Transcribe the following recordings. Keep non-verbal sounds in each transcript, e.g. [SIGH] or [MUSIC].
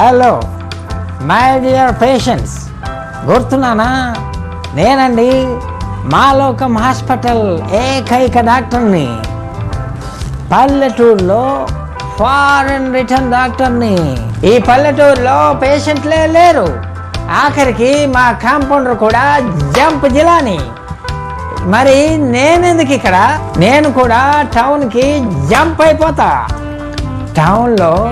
Hello my dear patients గుర్తున్నానా? నేనండి మాలోకం హాస్పిటల్ ఏకైక డాక్టర్ని. పల్లెటూరులో ఫారెన్ రిటర్న్ డాక్టర్ని. ఈ పల్లెటూరులో పేషెంట్లే లేరు. ఆఖరికి మా కాంపౌండర్ కూడా జంప్ జిలాని. మరి నేనెందుకు ఇక్కడ? నేను కూడా టౌన్కి జంప్ అయిపోతా. టౌన్లో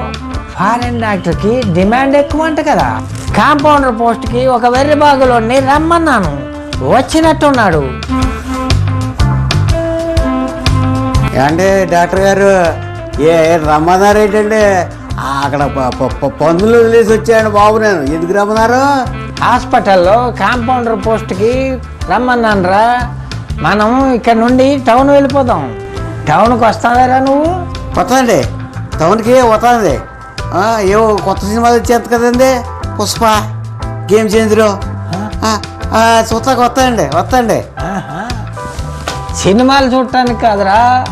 ఫారెన్ డాక్టర్కి డిమాండ్ ఎక్కువ అంట కదా. కాంపౌండర్ పోస్ట్కి ఒక వెర్రి బాగులోని రమ్మన్నాను. వచ్చినట్టున్నాడు. ఏమండి డాక్టర్ గారు? ఏ రమ్మన్నారు ఏంటండి? అక్కడ పందులు వదిలేసి వచ్చాయండి బాబు నేను. ఎందుకు రమ్మన్నారు? హాస్పిటల్లో కాంపౌండర్ పోస్ట్కి రమ్మన్నాను రా మనం ఇక్కడ నుండి టౌన్ వెళ్ళిపోదాం. టౌన్కి వస్తావేరా నువ్వు? కొత్తండి టౌన్కి వస్తుంది ఏవో కొత్త సినిమాలు వచ్చేది కదండి. Pushpa game changer. చూస్తా వస్తాయండి వస్తాయండి. సినిమాలు చూడటానికి కాదురా.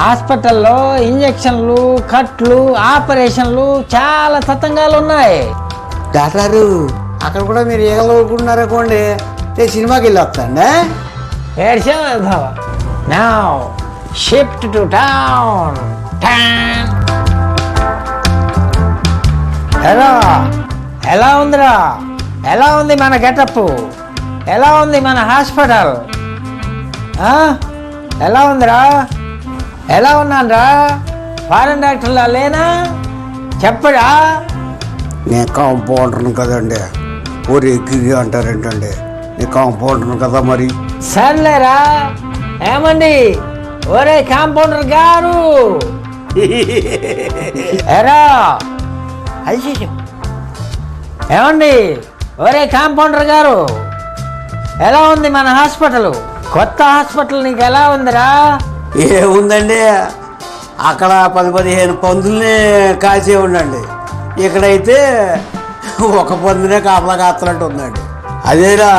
హాస్పిటల్లో ఇంజక్షన్లు కట్లు ఆపరేషన్లు చాలా తతంగాలు ఉన్నాయి. డాక్టర్ అక్కడ కూడా మీరు ఈగలు ఊరుకుంటున్నారనుకోండి నేను సినిమాకి వెళ్ళి వస్తాండి ఏడ్చావు నా షిఫ్ట్ టు టౌన్ హలో ఎలా ఉందిరా? ఎలా ఉంది మన గెటప్? ఎలా ఉంది మన హాస్పిటల్? ఎలా ఉందిరా? ఎలా ఉన్నానురా? ఫారెన్ డాక్టర్లా లేనా? చెప్పడా నేను కాంపౌండర్ను కదండి. ఊరి గిరి అంటారేంటండి నేను కాంపౌండర్ను కదా మరి? సర్లేరా. ఏమండి? ఒరే కాంపౌండర్ గారు. [LAUGHS] ఎరా అయ్యో ఏమండి? ఒరే కాంపౌండర్ గారు ఎలా ఉంది మన హాస్పిటల్? కొత్త హాస్పిటల్ నీకు ఎలా ఉందిరా? ఏముందండి? అక్కడ పది పదిహేను పందుల్ని కాసే ఉండండి. ఇక్కడైతే ఒక పందినే కాపలా కాస్తున్నట్టు ఉందండి. అదేనా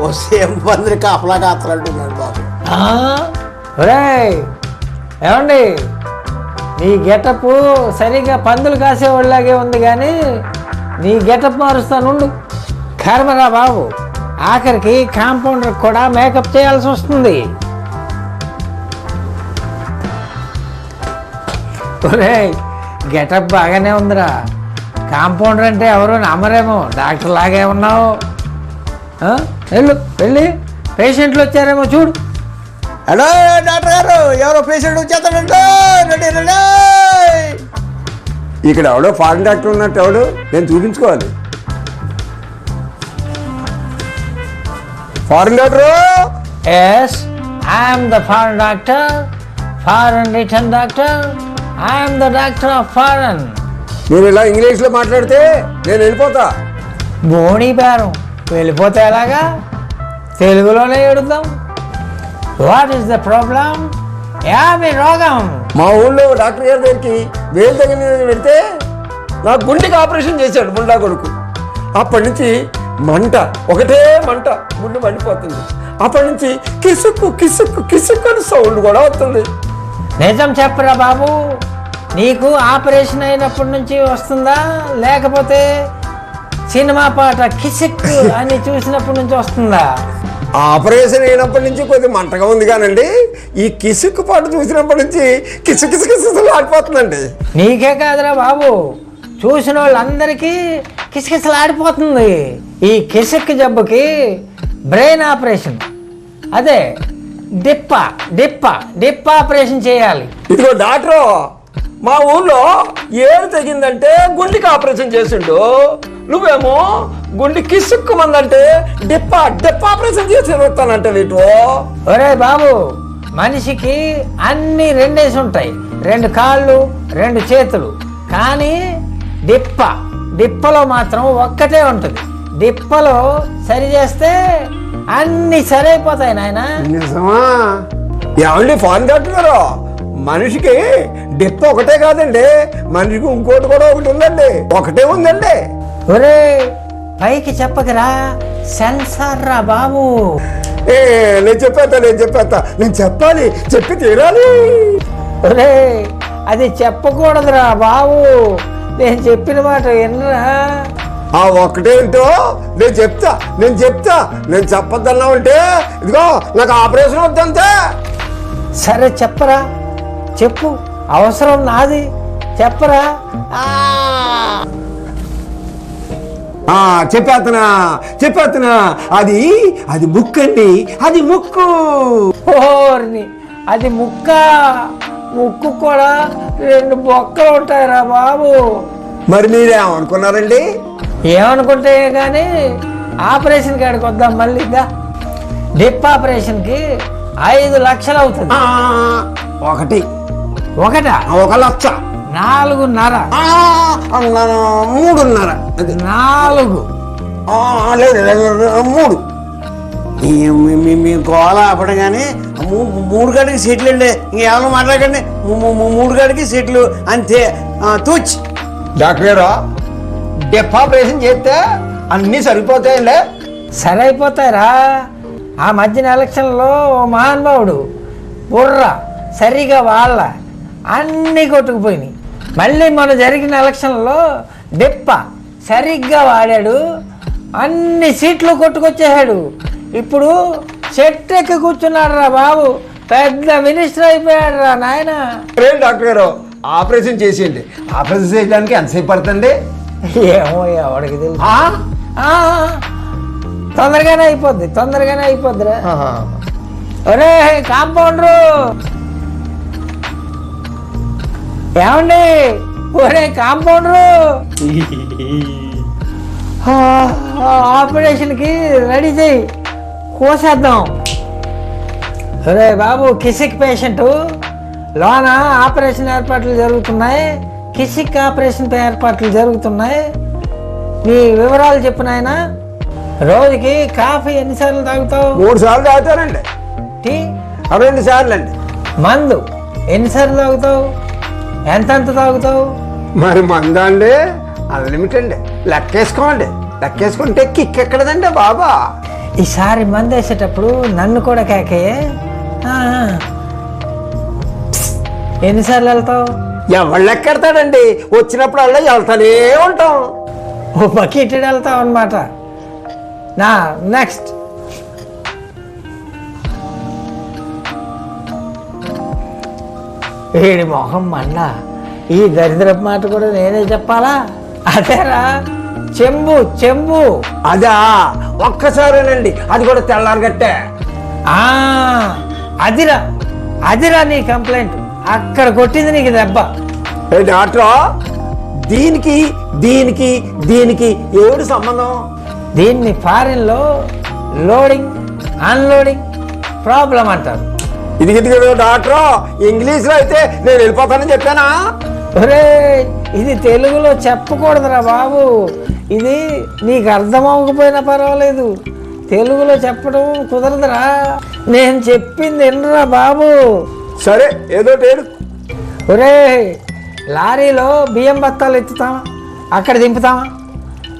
ఓ సేమ్ పందిని కాపలా కాస్తున్నట్టు ఉన్నాడు బాబు. ఏమండి? నీ గెటప్ సరిగా పందులు కాసేవాళ్ళలాగే ఉంది కానీ నీ గెటప్ మారుస్తానుండు కర్మరా బాబు ఆఖరికి కాంపౌండర్ కూడా మేకప్ చేయాల్సి వస్తుంది. ఒరేయ్ గెటప్ బాగానే ఉందిరా. కాంపౌండర్ అంటే ఎవరు నమ్మరేమో డాక్టర్ లాగే ఉన్నావు. వెళ్ళు వెళ్ళి. పేషెంట్లు వచ్చారేమో చూడు. హలో డాక్టర్ గారు ఎవరో పేషెంట్ రండి ఇక్కడ ఎవడో ఫారెన్ డాక్టర్ ఉన్నట్టు ఎవడు? నేను చూపించుకోవాలి. Foreign doctor? Yes, I am the foreign doctor, foreign return doctor. I am the doctor of foreign. నేను ఇలా ఇంగ్లీష్లో మాట్లాడితే నేను వెళ్ళిపోతా. బోణి బేరం వెళ్ళిపోతే ఎలాగా? తెలుగులోనే ఎడుద్దాం వాట్ ఈస్ ద ప్రాబ్లం యాభై రోగం? మా ఊళ్ళో డాక్టర్ గారి దగ్గరికి వేలు తగిన పెడితే నా గుండెకి ఆపరేషన్ చేశాడు ముండా కొడుకు. అప్పటి నుంచి మంట ఒకటే మంట గుండె మండిపోతుంది. అప్పటి నుంచి కిసుక్కు కిసుక్కు కిసుక్కు అని సౌండ్ కూడా వస్తుంది. నిజం చెప్పరా బాబు? నీకు ఆపరేషన్ అయినప్పటి నుంచి వస్తుందా? లేకపోతే సినిమా పాట కిసిక్ అని చూసినప్పటి నుంచి వస్తుందా? ఆపరేషన్ అయినప్పటి నుంచి కొద్ది మంటగా ఉంది కానండి ఈ కిసుక్కు పాటు చూసినప్పటి నుంచి కిసు కిసు కిసు ఆడిపోతుందండి. నీకే కాదురా బాబు చూసిన వాళ్ళందరికీ కిసకిసలాడిపోతుంది ఈ కిసక్ జబ్బుకి బ్రెయిన్ ఆపరేషన్. అదే డిప్ప డిప్ప డిప్ప ఆపరేషన్ చేయాలి. ఇదిగో డాక్టర్ మా ఊర్లో ఏడు తెగిందంటే గుండెకి ఆపరేషన్ చేసిండు. నువ్వేమో గుండె కిసుక్కుమందంటే డిప్ప డిప్ప ఆపరేషన్ చేసి వస్తానంటే వీటి. ఒరే బాబు మనిషికి అన్ని రెండేసి ఉంటాయి. రెండు కాళ్ళు రెండు చేతులు. కానీ డిప్ప డిప్పలో మాత్రం ఒక్కటే ఉంటుంది. డిప్పలో సరి చేస్తే అన్ని సరైపోతాయి నాయనా. నిజమా? ఏమండి ఫాన్ గారు మనిషికి డిప్ప ఒకటే కాదండి. మనిషికి ఇంకోటి కూడా ఒకటి ఉందండి. ఒకటే ఉందండి. ఒరే పైకి చెప్పకరా. సెన్సార్ రా బాబు. ఏ నేను చెప్పేస్తా నేను చెప్పేస్తా. నేను చెప్పాలి చెప్పి తీరాలి. ఒరే అది చెప్పకూడదురా బాబు. నేను చెప్పిన మాట వినరా? ఆ ఒక్కటేంటో నేను చెప్తా నేను చెప్తా. నేను చెప్పొద్దన్నా ఉంటే ఇదిగో నాకు ఆపరేషన్ వద్దంతే. సరే చెప్పరా. చెప్పు అవసరం నాది చెప్పరా? ఆ. చెప్పేస్తున్నా చెప్పేస్తున్నా అది అది ముక్కు అండి అది ముక్కు. ఓర్ని అది ముక్క? ముక్కు కూడా రెండు బొక్కలు ఉంటాయిరా బాబు. మరి మీరేమనుకున్నారండి? ఏమనుకుంటే కానీ ఆపరేషన్ కాడికి వద్దాం మళ్ళీ డిప్ ఆపరేషన్కి ఐదు లక్షలు అవుతుంది. ఆ, ఒకటి. ఒకటా? ఒక లక్ష నాలుగున్నర. మూడున్నర. అది. నాలుగు. లేదు మూడు. ఈ మీ- గోళ ఆపడం కానీ మూ- మూడు గడికి సెట్లు అండి ఇంకేమైనా మాట్లాడకండి. మూడు గడికి సెట్లు అంతే. తూచ్. డాక్టర్ గారు డెప్ ఆపరేషన్ చేస్తే అన్నీ సరిపోతాయండి. సరే అయిపోతాయిరా ఆ మధ్యన ఎలక్షన్లో ఓ మహానుభావుడు బుర్ర సరిగా వాళ్ళ అన్నీ కొట్టుకుపోయినాయి. మళ్ళీ మొన్న జరిగిన ఎలక్షన్లో డిప్ప సరిగ్గా వాడాడు. అన్ని సీట్లు కొట్టుకొచ్చేసాడు. ఇప్పుడు చెట్టు ఎక్కి కూర్చున్నాడు రా బాబు. పెద్ద మినిస్టర్ అయిపోయాడు రా నాయన. డాక్టర్ గారు? ఆపరేషన్ చేసేయండి. ఆపరేషన్ చేయడానికి ఎంతసేపు పడుతుంది? ఏమో ఎవడికి తెలుసు. తొందరగానే అయిపోద్ది తొందరగానే అయిపోద్దిరా. ఒరే కాంపౌండరు. ఏమండి? ఒరే కాంపౌండరు! ఆపరేషన్కి రెడీ చేయి కోసేద్దాం. ఒరే బాబు కిసిక్ పేషెంట్. లోన ఆపరేషన్ ఏర్పాట్లు జరుగుతున్నాయి. కిసిక్ ఆపరేషన్ ఏర్పాట్లు జరుగుతున్నాయి. నీ వివరాలు చెప్పు నాయనా. రోజుకి కాఫీ ఎన్నిసార్లు తాగుతావు? మూడు సార్లు తాగుతానండి. టీ? రెండు సార్లు అండి మందు ఎన్నిసార్లు తాగుతావు? ఎంతెంత తాగుతావు? మరి మంద అండి అన్లిమిట్ అండి. లెక్కేసుకోండి. లెక్కేసుకుంటే కిక్ ఎక్కడదండి బాబా. ఈసారి మందు వేసేటప్పుడు నన్ను కూడా ఆ. ఎన్నిసార్లు వెళ్తావు? ఎవరు లెక్కెడతాడండి? వచ్చినప్పుడల్లా వెళ్తానే ఉంటాం. ఓ బకెట్ వెళ్తావు అనమాట నా నెక్స్ట్. వీడి మొహం మండ ఈ దరిద్రపు మాట కూడా నేనే చెప్పాలా? అదేరా? చెంబు చెంబు. అదా? ఒక్కసారేనండి అది కూడా తెల్లారగట్టే ఆ అదిరా అదిరా నీ కంప్లైంట్. అక్కడ కొట్టింది నీకు దెబ్బ. డాక్టర్? దీనికి దీనికి దీనికి ఏడు సంబంధం? దీన్ని ఫారిన్లో లోడింగ్ అన్లోడింగ్ ప్రాబ్లం అంటారు. ఇది ఇది డాక్టర్? ఇంగ్లీష్లో అయితే నేను వెళ్ళిపోతానని చెప్పానా? ఒరే ఇది తెలుగులో చెప్పకూడదురా బాబు. ఇది నీకు అర్థం అవ్వకపోయినా పర్వాలేదు. తెలుగులో చెప్పడం కుదరదురా. నేను చెప్పింది ఎన్నురా బాబు. సరే ఏదో ఏడు. ఒరే లారీలో బియ్యం బత్తాలు ఎత్తుతామా అక్కడ దింపుతామా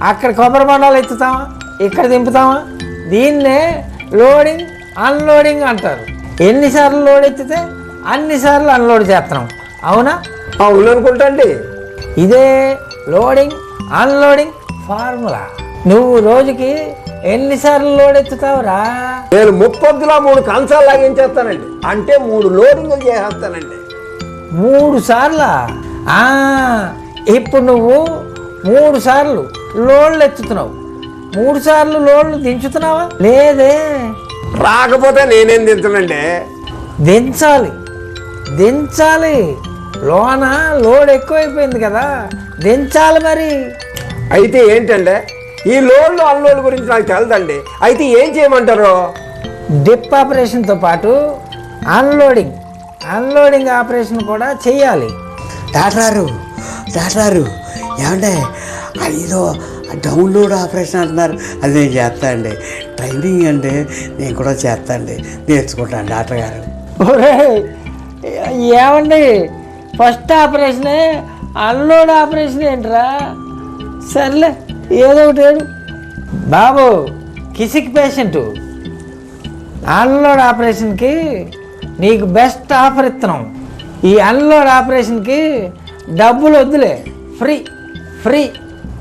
అక్కడ కొబ్బరి బొండాలు ఎత్తుతామా ఇక్కడ దింపుతామా దీన్నే లోడింగ్ అన్లోడింగ్ అంటారు. ఎన్నిసార్లు లోడ్ ఎత్తితే అన్నిసార్లు అన్లోడ్ చేస్తున్నాం. అవునా? అవును అనుకుంటండి ఇదే లోడింగ్ అన్లోడింగ్ ఫార్ములా. నువ్వు రోజుకి ఎన్నిసార్లు లోడ్ ఎత్తుతావురా? నేను ముప్పొద్దులా మూడు కంచాలు లాగించేస్తానండి. అంటే మూడు లోడింగ్లు చేసేస్తానండి. మూడు సార్లా? ఇప్పుడు నువ్వు మూడు సార్లు లోడ్లు ఎత్తుతున్నావు. మూడు సార్లు లోడ్లు దించుతున్నావా? లేదే. రాకపోతే నేనేం తింటానండి దించాలి. దించాలి. లోన లోడ్ ఎక్కువైపోయింది కదా. దించాలి మరి. అయితే ఏంటంటే ఈ లోన్లు అన్లోన్ గురించి నాకు తెలదండి. అయితే ఏం చేయమంటారు? డిప్ ఆపరేషన్తో పాటు అన్లోడింగ్ అన్లోడింగ్ ఆపరేషన్ కూడా చేయాలి. డాక్టరు డాక్టరు ఏమంటే అదిలో డౌన్లోడ్ ఆపరేషన్ అంటున్నారు. అది నేను చేస్తా అండి. ట్రైనింగ్ అంటే నేను కూడా చేస్తా అండి నేర్చుకుంటాను డాక్టర్ గారు. ఒరే ఏమండి? ఫస్ట్ ఆపరేషనే అన్లోడ్ ఆపరేషన్ ఏంట్రా? సర్లే ఏదో ఒకటి ఏడు. బాబు కిసిక్ పేషెంట్. అన్లోడ్ ఆపరేషన్కి నీకు బెస్ట్ ఆఫర్ ఇస్తున్నాం ఈ అన్లోడ్ ఆపరేషన్కి డబ్బులు వద్దులే ఫ్రీ ఫ్రీ.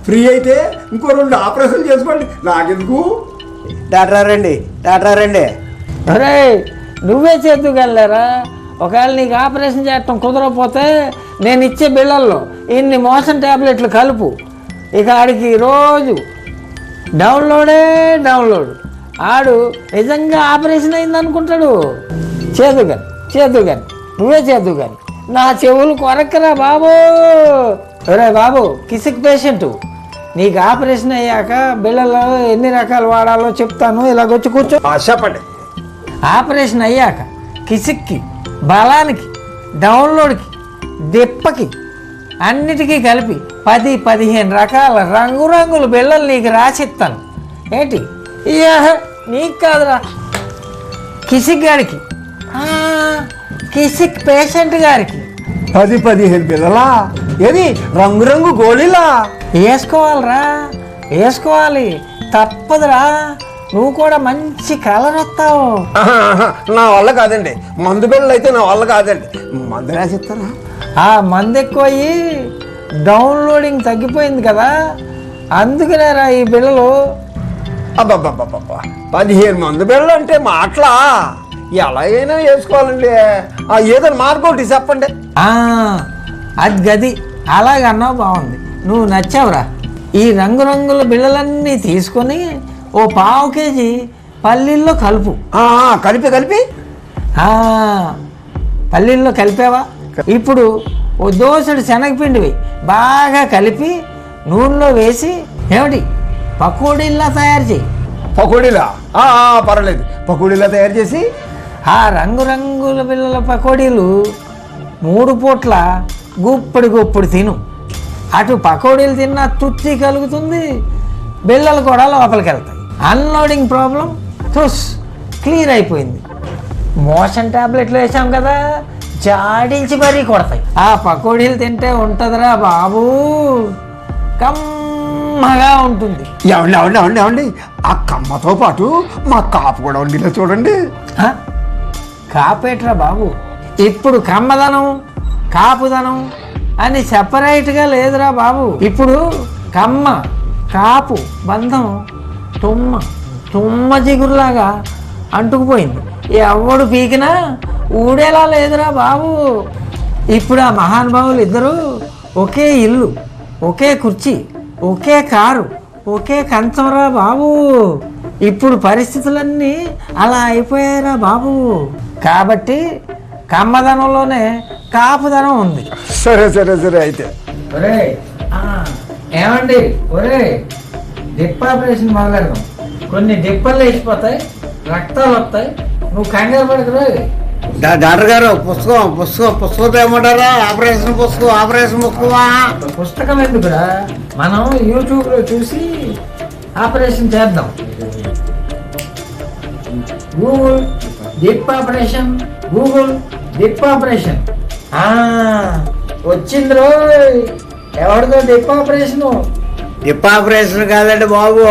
ఫ్రీ అయితే ఇంకో రెండు ఆపరేషన్ చేసుకోండి. నాకెందుకు? డాక్టర్ రండి. డాక్టర్ రండి. అరే నువ్వే చేద్దుకెళ్ళారా ఒకవేళ నీకు ఆపరేషన్ చేయటం కుదరకపోతే నేను ఇచ్చే బిళ్ళల్లో ఇన్ని మోషన్ ట్యాబ్లెట్లు కలుపు. ఇక ఆడికి రోజు డౌన్లోడే డౌన్లోడ్. ఆడు నిజంగా ఆపరేషన్ అయింది అనుకుంటాడు చేదు కానీ చేదు నువ్వే చేద్దు నా చెవులు కొరక్కరా బాబు. రే బాబు కిసిక్ పేషెంటు. నీకు ఆపరేషన్ అయ్యాక బిళ్ళలో ఎన్ని రకాలు వాడాలో చెప్తాను. ఇలాగొచ్చి కూర్చో. చెప్పండి. ఆపరేషన్ అయ్యాక కిసిక్కి బలానికి డౌన్లోడ్కి దెప్పకి అన్నిటికీ కలిపి పది పదిహేను రకాల రంగురంగుల బిళ్ళలు నీకు రాసిస్తాను. ఏంటి? నీకు కాదురా. కిసిక్ గారికి. కిసిక్ పేషెంట్ గారికి. పది పదిహేను పిల్లలా? ఏది? రంగురంగు గోళీలా? వేసుకోవాలిరా వేసుకోవాలి. తప్పదురా నువ్వు కూడా మంచి కలర్ వస్తావు నా వల్ల కాదండి. మందు బిళ్ళలు అయితే నా వల్ల కాదండి. మందు రాసిస్తారా? ఆ మంది ఎక్కువయ్యి డౌన్లోడింగ్ తగ్గిపోయింది కదా. అందుకనేరా ఈ బిళ్ళలు అబ్బబ్బబ్బబ్బబ్బా. పదిహేను మందు బిళ్ళలు అంటే మాటలా? ఎలాగైనా వేసుకోవాలండి. ఆ ఏదైనా మార్గం ఒకటి చెప్పండి. అది గది. అలాగన్నావు బాగుంది. నువ్వు నచ్చావురా. ఈ రంగురంగుల బిళ్ళలన్నీ తీసుకొని ఓ పావు కేజీ పల్లీల్లో కలుపు. కలిపి కలిపి. పల్లీల్లో కలిపావా? ఇప్పుడు ఓ దోసెడు శనగపిండి వేయి బాగా కలిపి నూనెలో వేసి ఏమిటి? పకోడీల్లా తయారు చేయి. పకోడీలా? పర్వాలేదు. పకోడీలా తయారు చేసి ఆ రంగురంగుల పిల్లల పకోడీలు మూడు పూట్ల గుప్పడి గుప్పడి తిను. అటు పకోడీలు తిన్నా తృప్తి కలుగుతుంది బిళ్ళలు కూడా లోపలికి వెళ్తాయి అన్లోడింగ్ ప్రాబ్లం తుస్ క్లియర్ అయిపోయింది. మోషన్ టాబ్లెట్లు వేసాం కదా జాడించి మరీ కొడతాయి. ఆ పకోడీలు తింటే ఉంటుందిరా బాబు. కమ్మగా ఉంటుంది. ఏమండి ఏమండి ఏమండి ఏమండి ఆ కమ్మతో పాటు మా కాపు కూడా ఉండేలా చూడండి? కాపేట్రా బాబు. ఇప్పుడు కమ్మదనం కాపుదనం అని సెపరేట్గా లేదురా బాబు. ఇప్పుడు కమ్మ కాపు బంధం తుమ్మ తుమ్మ జిగురులాగా అంటుకుపోయింది. ఎవడు పీకినా ఊడేలా లేదురా బాబు. ఇప్పుడు ఆ మహానుభావులు ఇద్దరు ఒకే ఇల్లు ఒకే కుర్చీ ఒకే కారు ఒకే కంచంరా బాబు. ఇప్పుడు పరిస్థితులన్నీ అలా అయిపోయారా బాబు. కాబట్టి కమ్మదనంలోనే కాపుదనం ఉంది. సరే సరే సరే అయితే. ఒరే ఏమండి? ఒరే డిప్ ఆపరేషన్ మొదలెడదాం. కొన్ని డిప్పలు లేచిపోతాయి రక్తాలు వస్తాయి నువ్వు కంగారు పడకురా డా- డాక్టర్ గారు పుస్తకం పుస్తకం పుస్తకం ఏమంటారా ఆపరేషన్ పుస్తకం ఆపరేషన్ పుస్తకమా పుస్తకం ఎందుకురా? మనం యూట్యూబ్లో చూసి ఆపరేషన్ చేద్దాం. Google dip operation Google dip operation ఆ, వచ్చింది రోయ్. ఎవరిదో డిప్ ఆపరేషన్ టిప్ ఆపరేషన్ కాదండి బాబు.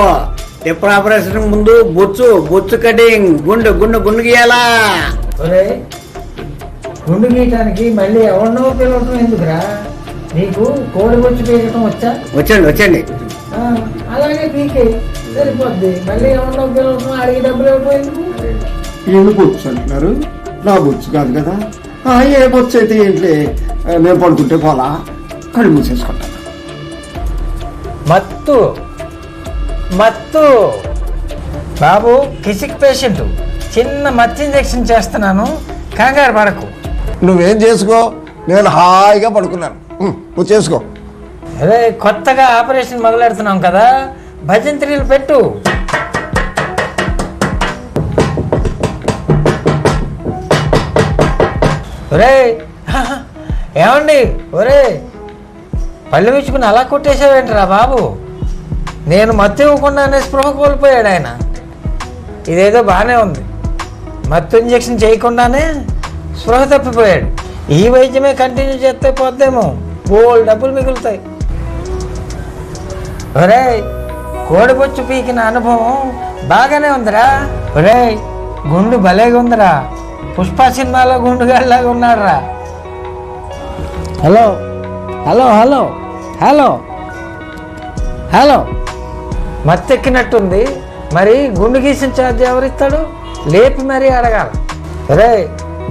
టిప్ ఆపరేషన్ ముందు బొచ్చు బొచ్చు కటింగ్ గుండు గుండు గుండు గీయాలా? ఒరే గుండు గీయటానికి మళ్ళీ ఎవరినో పిలవటం ఎందుకురా? నీకు కోడి వచ్చి పీకటం వచ్చా? వచ్చండి వచ్చండి. ఆ, అలాగే పీకే. సరిపోద్ది. మళ్ళీ ఎవరినో పిలవటం అడిగి డబ్బులు ఇవ్వకపోయింది వీళ్ళు బొచ్చు అంటున్నారు. నా బొచ్చు కాదు కదా. ఆ, ఏ బొచ్చు అయితే ఏంటి నేను పడుకుంటే పోలా? కళ్ళు మూసేసుకుంటాను మత్తు. మత్తు. బాబు కిసిక్ పేషెంట్. చిన్న మత్తు ఇంజెక్షన్ చేస్తున్నాను. కంగారు పడకు. నువ్వేం చేసుకో? నేను హాయిగా పడుకున్నాను. నువ్వు చేసుకో. అదే కొత్తగా ఆపరేషన్ మొదలెడుతున్నాం కదా. భజంత్రీలు పెట్టు. ఒరే ఏమండి? ఒరే పళ్ళు విచ్చుకుని అలా కొట్టేసావేంట్రా బాబు? నేను మత్తు ఇవ్వకుండానే స్పృహ కోల్పోయాడు ఆయన. ఇదేదో బాగానే ఉంది. మత్తు ఇంజెక్షన్ చేయకుండానే స్పృహ తప్పిపోయాడు. ఈ వైద్యమే కంటిన్యూ చేస్తే పోద్దేమో. బోల్ డబ్బులు మిగులుతాయి. ఒరే కోడిపొచ్చు పీకిన అనుభవం బాగానే ఉందిరా. ఒరే గుండు భలేగా ఉందిరా పుష్ప సినిమాలో గుండుగాడిలాగా ఉన్నాడురా. Hello hello hello hello hello. మత్తెక్కినట్టుంది. మరి గుండు గీసిన ఛార్జ్ ఎవరిస్తాడు? లేపి మరీ అడగాలి. రే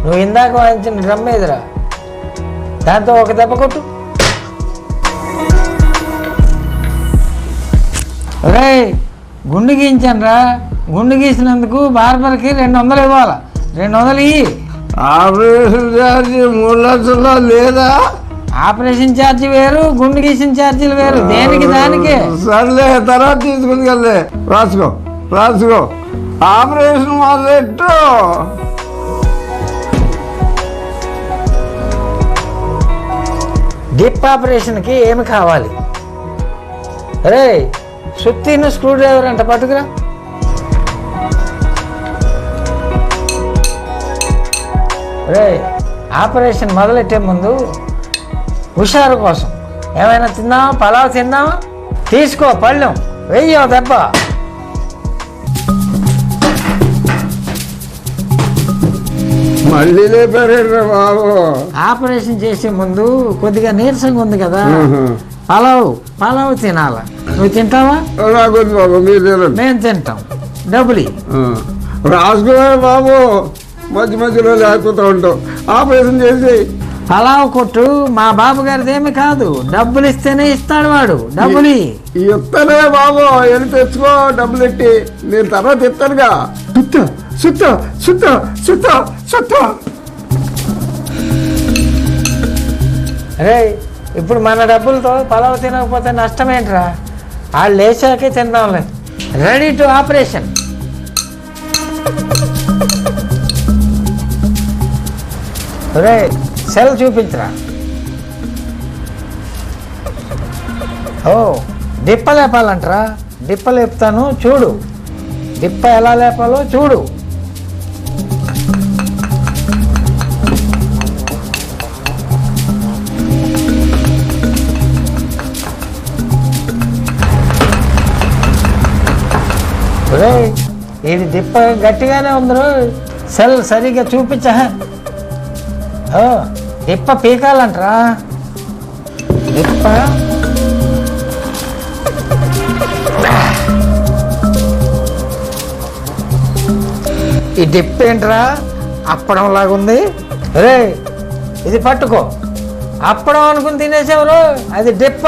నువ్వు ఇందాక వాయించిన డ్రమ్ ఎదురా దాంతో ఒక దెబ్బ కొట్టు. రే గుండు గీయించాను రా గుండు గీసినందుకు బార్బర్కి రెండు వందలు ఇవ్వాలి? రెండు వందలు ఇయ్యి. ఆపరేషన్ ఛార్జ్ మూడు లక్షల్లో లేదా? ఆపరేషన్ ఛార్జీ వేరు గుండు గీసిన ఛార్జీలు వేరు. దేనికి దానికే? సర్లే తర్వాత తీసుకుని వెళ్ళే రాసుకో రాసుకో. ఆపరేషన్ మొదలెట్టు డిప్ ఆపరేషన్కి ఏమి కావాలి? రే సుత్తిను స్క్రూ డ్రైవర్ అంట పట్టుకురా. రే ఆపరేషన్ మొదలెట్టే ముందు హుషారు కోసం. ఏమైనా తిందామా? పలావ్ తిందామా? తీసుకో పళ్ళెం. వెయ్యో దెబ్బ. మళ్ళీ లేపారేట్రా బాబు? ఆపరేషన్ చేసే ముందు కొద్దిగా నీరసంగా ఉంది కదా. పలావ్ పలావ్ తినాల. నువ్వు తింటావా? రాకొద్దు బాబు మీరు తినండి. మేము తింటాం. డబ్బులు ఇయ్యి. ఆ. రాసుకోవే బాబు? మధ్య మధ్యలో లేకపోతూ ఉంటాం. ఆపరేషన్ చేసి. పలావ్ కొట్టు మా బాబు గారిది ఏమి కాదు. డబ్బులు ఇస్తేనే ఇస్తాడు వాడు. డబ్బులు. ఇస్తనే బాబు వెళ్ళి తెచ్చుకో డబ్బులు ఎట్టి నేను తర్వాత ఇస్తానుగా సుత్త సుత్త సుత్త సుత్త సుత్త. రే ఇప్పుడు మన డబ్బులతో పలావ్ తినకపోతే నష్టమేంట్రా? వాళ్ళు లేచాకే తిందాంలే. రెడీ టు ఆపరేషన్ రే సెల్ చూపించరా? ఓ డిప్ప లేపాలంటరా? డిప్ప లేపుతాను చూడు. డిప్ప ఎలా లేపాలో చూడు. ఇది దిప్ప గట్టిగానే ఉందరు. సెల్ సరిగ్గా చూపించ. ఓ పీకాలంటరా. డిప్ప ఈ డిప్ ఏంట్రా? అప్పడం లాగుంది రే ఇది పట్టుకో. అప్పడం అనుకుని తినేసేవరు అది డిప్ప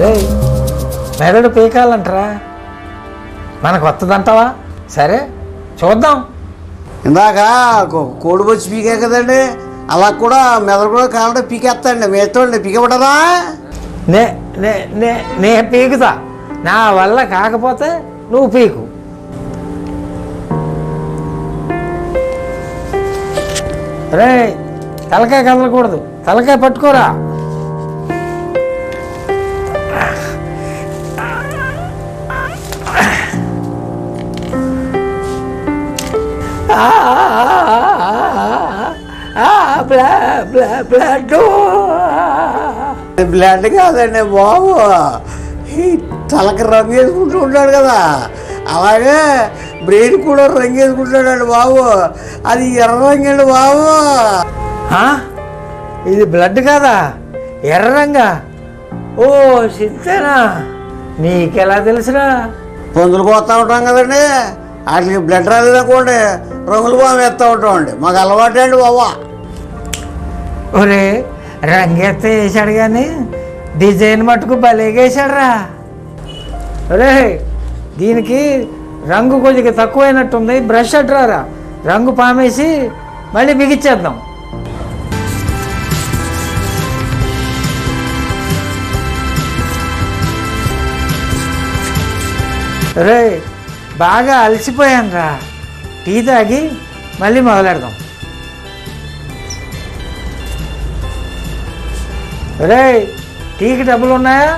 రే మెదడు పీకాలంటరా. మనకు వస్తుందంటావా సరే. చూద్దాం. ఇందాక కోడి వచ్చి పీకే కదండి. అలా కూడా మెదడు కూడా కావాలంటే పీకేస్తాండి మేస్తండి పీకబడరా నే నే నే నే పీకుతా. నా వల్ల కాకపోతే నువ్వు పీకు. రే తలకాయ కదలకూడదు. తలకాయ పట్టుకోరా. బ్లడ్ బ్లడ్ కాదండి బాబు. ఈ తలకి రంగు వేసుకుంటూ ఉంటాడు కదా. అలాగే బ్రెయిన్ కూడా రంగు వేసుకుంటాడండి బాబు. అది ఎర్ర రంగండి బాబు? ఇది బ్లడ్ కాదా? ఎర్ర రంగా? ఓ సిద్ధనా నీకెలా తెలుసురా? పొందులు పోతూ ఉంటాం కదండి. వాటికి బ్లడ్ రాలేదనుకోండి రంగులు బాగా వేస్తూ ఉంటామండి. మాకు అలవాటే అండి బావా ఒరే రంగెత్తే వేసాడు కానీ డిజైన్ మటుకు భలేగా వేసాడురా ఒరే దీనికి రంగు కొద్దిగా తక్కువైనట్టుంది బ్రష్ అట్రారా రంగు పామేసి మళ్ళీ బిగిచ్చేద్దాం రే బాగా అలసిపోయాను రా. టీ తాగి మళ్ళీ మొదలెడదాం. రే టీకి డబ్బులు ఉన్నాయా?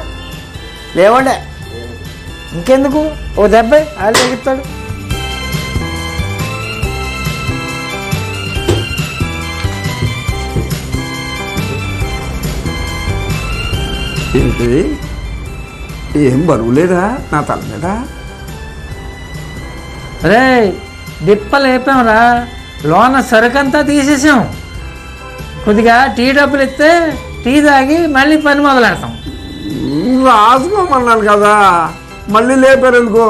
లేవండే. ఇంకెందుకు? ఓ దెబ్బ వాళ్ళు తగ్గిస్తాడు ఏంటి ఏం బరువు లేదా? నా తల మీద? రే డిప్ప లేపాంరా లోన సరుకంతా తీసేసాం. కొద్దిగా టీ డబ్బులు ఇస్తే టీ తాగి మళ్ళీ పని మొదలెడతాం. రాసుకోమన్నాను కదా. మళ్ళీ లేపారు ఎందుకు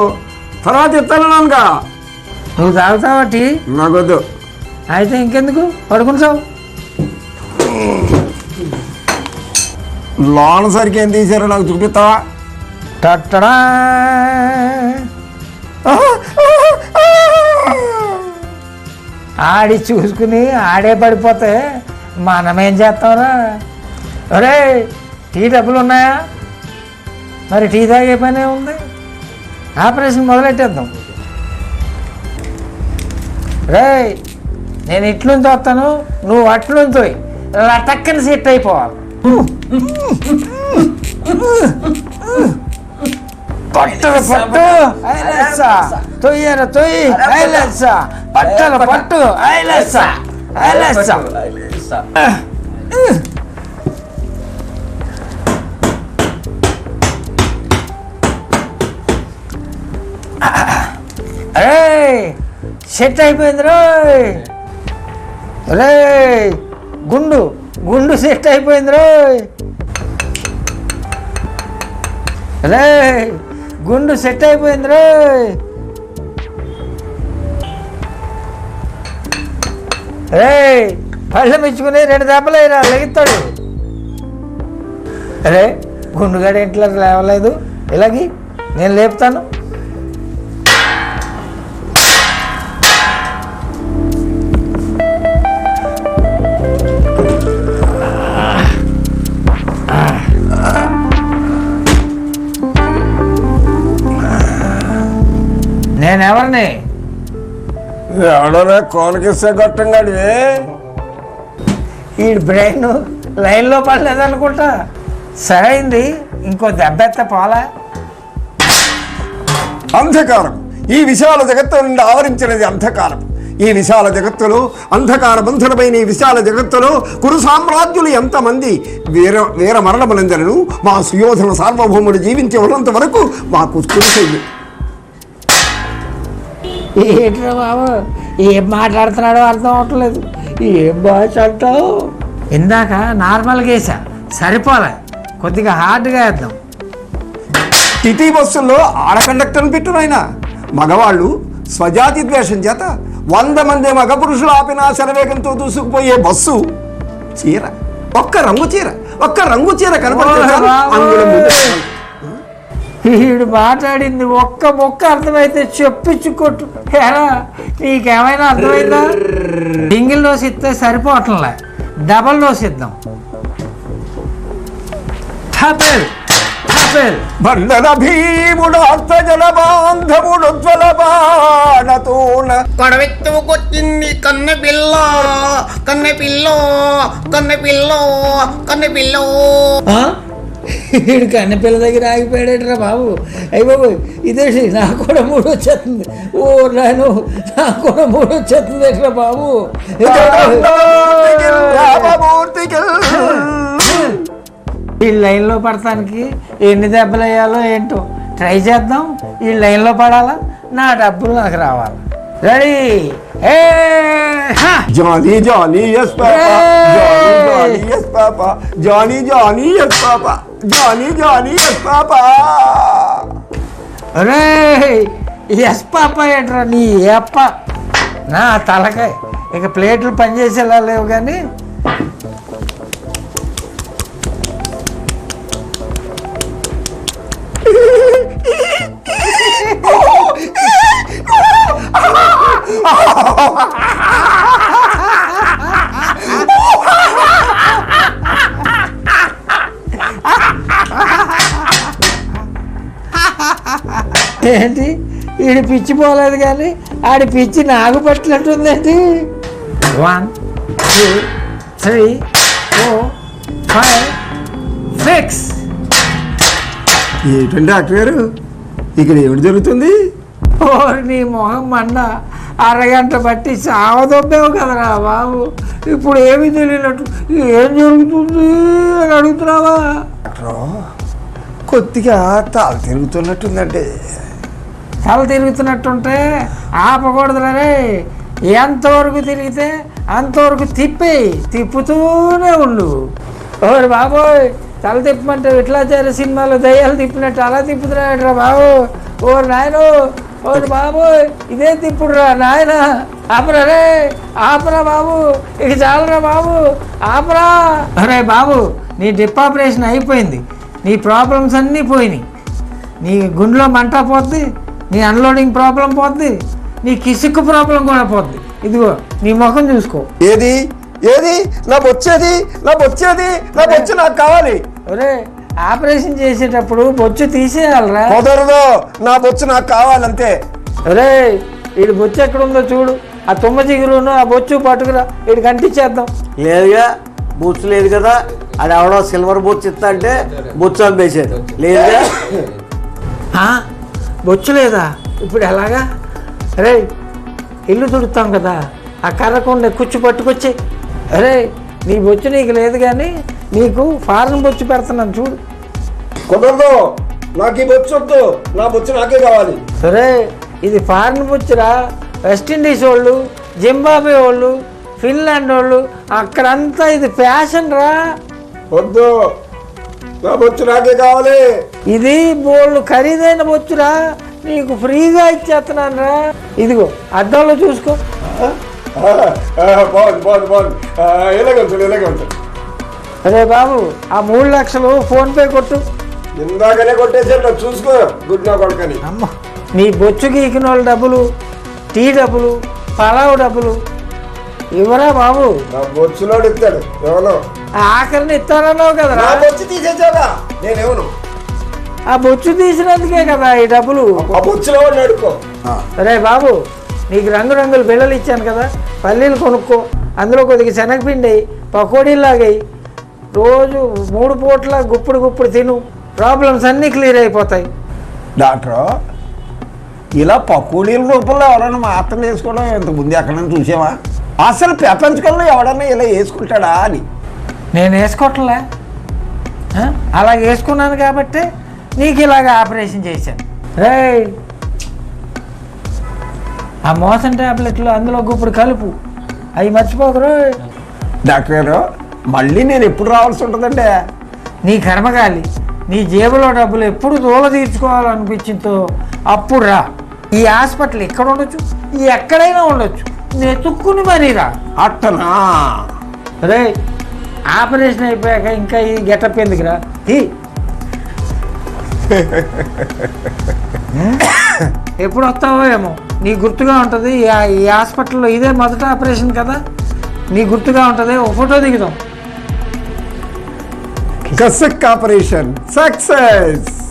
తర్వాత ఇస్తానన్నానుగా నువ్వు తాగుతావా టీ? నాకొద్దు. అయితే ఇంకెందుకు? పడుకుంటావు లోన సరికి ఏం తీసారో నాకు చూపిస్తావా? టట్టడా. ఆడి చూసుకుని ఆడే పడిపోతే మనమేం చేస్తాంరా? అరే టీ డబ్బులు ఉన్నాయా? మరి టీ తాగే పనే ఉంది ఆపరేషన్ మొదలెట్టేద్దాం. రే నేను ఇట్లుంచి వస్తాను నువ్వు అట్లుంచి లటక్కని సెట్ అయిపోవాలి. పట్టలు పట్టు. ఐలెస్స తొయ్యర తొయ్యి ఐలెస్స పట్టలు పట్టు. ఐలెస్స ఐలెస్స అరే సెట్ అయిపోయింది రోయ్. రే గుండు. గుండు సెట్ అయిపోయింది రోయ్. రే గుండు సెట్ అయిపోయింది రే రే పళ్ళు మెచ్చుకుని రెండు దెబ్బలు అయినా అరే గుండుగాడు ఇంట్లో లేవలేదు. ఇలాగి నేను లేపుతాను. నేనెవరిని ఎవడోనే కోనకిస్తే గొట్టంగాడివే ఈ బ్రెయిన్ లైన్లో పడలేదనుకుంటా. సరైంది ఇంకో దెబ్బెత్త పోలా? అంధకారం. ఈ విశాల జగత్తు నుండి ఆవరించినది అంధకారం. ఈ విశాల జగత్తులో అంధకార బంధనమైన ఈ విశాల జగత్తులో కురు సామ్రాజ్యులు ఎంతమంది వీర వీర మరణములందరను మా సుయోధన సార్వభౌముడు జీవించి ఉన్నంత వరకు మాకు కురుసయ్యి ఏంట్రా బాబు? ఏం మాట్లాడుతున్నాడో అర్థం అవట్లేదు. ఏం భాష అంటావు? ఇందాక నార్మల్గా వేసా సరిపోలే. కొద్దిగా హార్డ్గా వేద్దాం. సిటీ బస్సుల్లో ఆడ కండక్టర్ని పెట్టునైనా మగవాళ్ళు స్వజాతి ద్వేషం చేత వంద మంది మగ పురుషులు ఆపినా శరవేగంతో దూసుకుపోయే బస్సు చీర. ఒక్క రంగు చీర. ఒక్క రంగు చీర కనపడితే చాలు, అంగుళం ముందు. వీడు మాట్లాడింది ఒక్క మొక్క అర్థమైతే చెప్పించు కొట్టు. ఎరా నీకేమైనా అర్థమైందా? [LAUGHS] సింగిల్ డోస్ ఇస్తే సరిపోవట్లే. డబల్ డోస్ ఇద్దాం. భీముడు అర్థజల బాంధవుడు జ్వల బాణతోన కొడవెత్తుకొచ్చింది కన్నె పిల్ల కన్నె పిల్ల కన్నె పిల్ల కన్నె పిల్ల? వీడు కన్నె పిల్ల దగ్గర ఆగిపోయాడేట్రా బాబు? అయ్యి బాబు ఇదేంటి నాకు కూడా మూడు వచ్చేస్తుంది ఓ నాయను నాకు కూడా మూడు వచ్చేస్తుంది ఎట్రా బాబు? ఈ లైన్లో పడటానికి ఎన్ని దెబ్బలు వేయాలో ఏంటో ట్రై చేద్దాం. ఈ లైన్లో పడాలా? నా డబ్బులు నాకు రావాలి. రెడీ ఏ! Johnny Johnny yes papa. Johnny Johnny yes papa. Johnny Johnny yes papa. Johnny Johnny yes papa అరే ఎస్ పాప ఏంట్రా నీ అప్ప? నా తలకాయ. ఇక ప్లేట్లు పనిచేసేలా లేవు కానీ ఏంటి? వీడి పిచ్చి పోలేదు కానీ ఆడి పిచ్చి నాకు పట్టినట్టుందేంటి? One two three four five six ఏంటండి డాక్టర్ గారు? ఇక్కడ ఏమిటి జరుగుతుంది? ఓరి నీ మొహం మన్న అరగంట బట్టి సావదొబ్బేవు కదరా బాబు. ఇప్పుడు ఏమీ తెలియనట్టు ఏం జరుగుతుంది అని అడుగుతున్నావా? కొద్దిగా తాలు తిరుగుతున్నట్టుందండి. తల తిరుగుతున్నట్టుంటే ఆపకూడదులరే ఎంతవరకు తిరిగితే అంతవరకు తిప్పి తిప్పుతూనే ఉండు. ఓరు బాబోయ్ తల తిప్పమంటే విట్లాచార్య సినిమాలో దయ్యాలు తిప్పినట్టు అలా తిప్పుతున్నాడరా బాబు? ఓరు నాయను ఓరు బాబోయ్ ఇదే తిప్పుడురా నాయన. ఆపరా రే ఆపరా బాబు. ఇక చాలరా బాబు ఆపరా. అరే బాబు నీ డిప్ ఆపరేషన్ అయిపోయింది. నీ ప్రాబ్లమ్స్ అన్నీ పోయినాయి. నీ గుండెలో మంట పోద్ది నీ అన్లోడింగ్ ప్రాబ్లం పోద్ది నీ కిసుక్కు ప్రాబ్లం కూడా పోద్ది. ఇదిగో నీ ముఖం చూసుకో. ఏది? ఏది? నా వచ్చేది నా వచ్చేది నా వచ్చి నాకు కావాలి. ఒరే ఆపరేషన్ చేసేటప్పుడు బొచ్చు తీసేయాలరా. కుదరదు నా బొచ్చు నాకు కావాలంతే. ఒరే వీడి బొచ్చు ఎక్కడ ఉందో చూడు. ఆ తుమ్మ చిగురును ఆ బొచ్చు పట్టుకురా వీడికి అంటించేద్దాం. లేదుగా బొచ్చు లేదు కదా అది ఎవడో సిల్వర్ బొచ్చు ఇస్తా అంటే బొచ్చు అమ్మేశాడు లేదుగా? ఆ, బొచ్చు లేదా ఇప్పుడు ఎలాగా? అరే ఇల్లు తుడుతాం కదా ఆ కర్రకుండా కుచ్చు పట్టుకొచ్చి అరే నీ బొచ్చు నీకు లేదు కానీ నీకు ఫారెన్ బొచ్చు పెడుతున్నాను చూడు. కుదరదు. నాకు ఈ బొచ్చు వద్దు. నా బొచ్చు నాకే కావాలి. సరే ఇది ఫారిన్ బొచ్చురా. వెస్టిండీస్ వాళ్ళు జింబాబే వాళ్ళు ఫిన్లాండ్ వాళ్ళు అక్కడంతా ఇది ఫ్యాషన్ రా. వద్దు. నా బొచ్చు నాకే కావాలి. ఇది బోళ్ళు ఖరీదైన బొచ్చురా. నీకు ఫ్రీగా ఇచ్చేస్తున్నాను రా ఇదిగో అద్దంలో చూసుకో. ఆ, బాగుంది బాగుంది బాగుంది. ఆ, ఇలాగే ఉంచండి ఇలాగే ఉంచండి. అరే బాబు ఆ మూడు లక్షలు ఫోన్పే కొట్టు. ఇందాకనే కొట్టేసాడు చూసుకో గుడ్ నా కొడుకని. అమ్మ నీ బొచ్చు గీకిన వాళ్ళ డబ్బులు టీ డబ్బులు పలావ్ డబ్బులు ఇవ్వరా బాబు? నా బొచ్చులోడు ఇస్తాడు ఎవరో ఆఖరిని ఇస్తారన్నావు నా కదరా బొచ్చు తీసేసావా నేనేమను ఆ బొచ్చు తీసినందుకే కదా ఈ డబ్బులు. ఆ బొచ్చులో అడుక్కో. అరే బాబు నీకు రంగురంగుల బిళ్ళలు ఇచ్చాను కదా పల్లీలు కొనుక్కో. అందులో కొద్దిగా శనగపిండి పకోడీలాగాయి రోజు మూడు పూట్ల గుప్పుడు గుప్పుడు తిను. ప్రాబ్లమ్స్ అన్నీ క్లియర్ అయిపోతాయి. డాక్టర్ ఇలా పకోడీల రూపంలో ఎవరైనా మాత్రం వేసుకోవడం ఇంత ముందు ఎక్కడైనా చూసావా? అసలు ప్రపంచకంలో ఎవడన్నా ఇలా వేసుకుంటాడా అని. నేను వేసుకోవట్లే? అలా వేసుకున్నాను కాబట్టి నీకు ఇలాగ ఆపరేషన్ చేశాను. రే ఆ మోసం ట్యాబ్లెట్లు అందులో గుప్పుడు కలుపు. అవి మర్చిపోకరు డాక్టర్ గారు మళ్ళీ నేను ఎప్పుడు రావాల్సి ఉంటుందండి? నీ కర్మగాలి నీ జేబులో డబ్బులు ఎప్పుడు దూల తీర్చుకోవాలనిపించిందో అప్పుడు రా. ఈ హాస్పిటల్ ఎక్కడ ఉండొచ్చు? ఈ ఎక్కడైనా ఉండొచ్చు. నెతుక్కుని మరీ రా అట్టనా? రే ఆపరేషన్ అయిపోయాక ఇంకా ఈ గెటప్ ఎందుకురా? ఈ [LAUGHS] ఎప్పుడు వస్తావో ఏమో. నీ గుర్తుగా ఉంటుంది ఈ ఈ హాస్పిటల్లో ఇదే మొదట ఆపరేషన్ కదా? నీ గుర్తుగా ఉంటుంది ఒక ఫోటో దిగుదాం. కసక్ ఆపరేషన్. సక్సెస్!